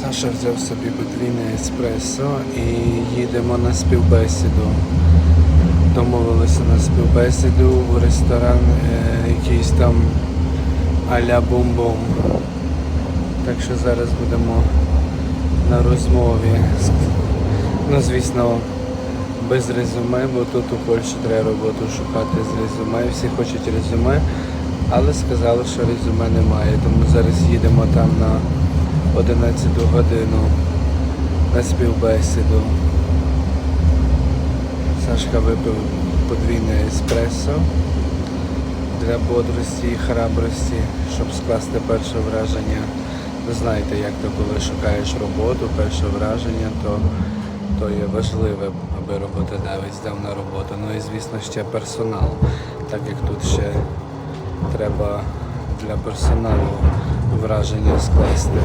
Саша взяв собі подвійне еспресо і їдемо на співбесіду. Домовилися на співбесіду в ресторан е, якийсь там а-ля бум-бум. Так що зараз будемо на розмові. Ну, звісно, без резюме, бо тут у Польщі треба роботу шукати з резюме. Всі хочуть резюме, але сказали, що резюме немає. Тому зараз їдемо там на 11 годину на співбесіду. Сашка випив подвійне еспресо для бодрості і храбрості, щоб скласти перше враження. Ви знаєте, як то коли шукаєш роботу, перше враження, то, то є важливе, аби роботодавець дав на роботу. Ну і звісно ще персонал, так як тут ще треба для персоналу враження скласти.